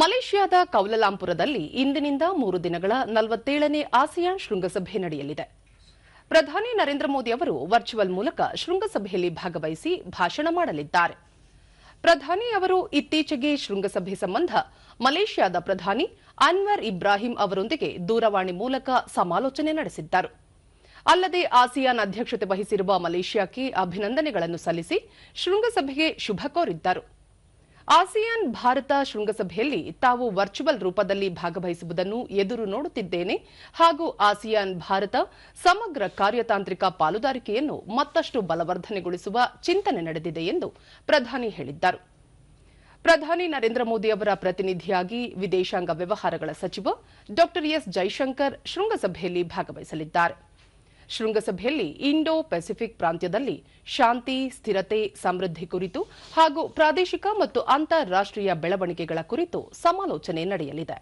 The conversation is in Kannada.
ಮಲೇಷ್ಯಾದ ಕೌಲಲಾಂಪುರದಲ್ಲಿ ಇಂದಿನಿಂದ ಮೂರು ದಿನಗಳ ನಲವತ್ತೇಳನೇ ಆಸಿಯಾನ್ ಶೃಂಗಸಭೆ ನಡೆಯಲಿದೆ. ಪ್ರಧಾನಿ ನರೇಂದ್ರ ಮೋದಿ ಅವರು ವರ್ಚುವಲ್ ಮೂಲಕ ಶೃಂಗಸಭೆಯಲ್ಲಿ ಭಾಗವಹಿಸಿ ಭಾಷಣ ಮಾಡಲಿದ್ದಾರೆ. ಪ್ರಧಾನಿ ಅವರು ಇತ್ತೀಚೆಗೆ ಶೃಂಗಸಭೆ ಸಂಬಂಧ ಮಲೇಷ್ಯಾದ ಪ್ರಧಾನಿ ಅನ್ವರ್ ಇಬ್ರಾಹಿಂ ಅವರೊಂದಿಗೆ ದೂರವಾಣಿ ಮೂಲಕ ಸಮಾಲೋಚನೆ ನಡೆಸಿದ್ದರು. ಅಲ್ಲದೆ ಆಸಿಯಾನ್ ಅಧ್ಯಕ್ಷತೆ ವಹಿಸಿರುವ ಮಲೇಷ್ಯಾಕ್ಕೆ ಅಭಿನಂದನೆಗಳನ್ನು ಸಲ್ಲಿಸಿ ಶೃಂಗಸಭೆಗೆ ಶುಭ ಕೋರಿದ್ದರು. ಆಸಿಯಾನ್ ಭಾರತ ಶೃಂಗಸಭೆಯಲ್ಲಿ ತಾವು ವರ್ಚುವಲ್ ರೂಪದಲ್ಲಿ ಭಾಗವಹಿಸುವುದನ್ನು ಎದುರು ನೋಡುತ್ತಿದ್ದೇನೆ ಹಾಗೂ ಆಸಿಯಾನ್ ಭಾರತ ಸಮಗ್ರ ಕಾರ್ಯತಾಂತ್ರಿಕ ಪಾಲುದಾರಿಕೆಯನ್ನು ಮತ್ತಷ್ಟು ಬಲವರ್ಧನೆಗೊಳಿಸುವ ಚಿಂತನೆ ನಡೆದಿದೆ ಎಂದು ಪ್ರಧಾನಿ ಹೇಳಿದ್ದಾರೆ. ಪ್ರಧಾನಿ ನರೇಂದ್ರ ಮೋದಿ ಅವರ ಪ್ರತಿನಿಧಿಯಾಗಿ ವಿದೇಶಾಂಗ ವ್ಯವಹಾರಗಳ ಸಚಿವ ಡಾ ಎಸ್ ಜೈಶಂಕರ್ ಶೃಂಗಸಭೆಯಲ್ಲಿ ಭಾಗವಹಿಸಲಿದ್ದಾರೆ. ಶೃಂಗಸಭೆಯಲ್ಲಿ ಇಂಡೋ ಪೆಸಿಫಿಕ್ ಪ್ರಾಂತ್ಯದಲ್ಲಿ ಶಾಂತಿ, ಸ್ಥಿರತೆ, ಸಮೃದ್ಧಿ ಕುರಿತು ಹಾಗೂ ಪ್ರಾದೇಶಿಕ ಮತ್ತು ಅಂತಾರಾಷ್ಟೀಯ ಬೆಳವಣಿಗೆಗಳ ಕುರಿತು ಸಮಾಲೋಚನೆ ನಡೆಯಲಿದೆ.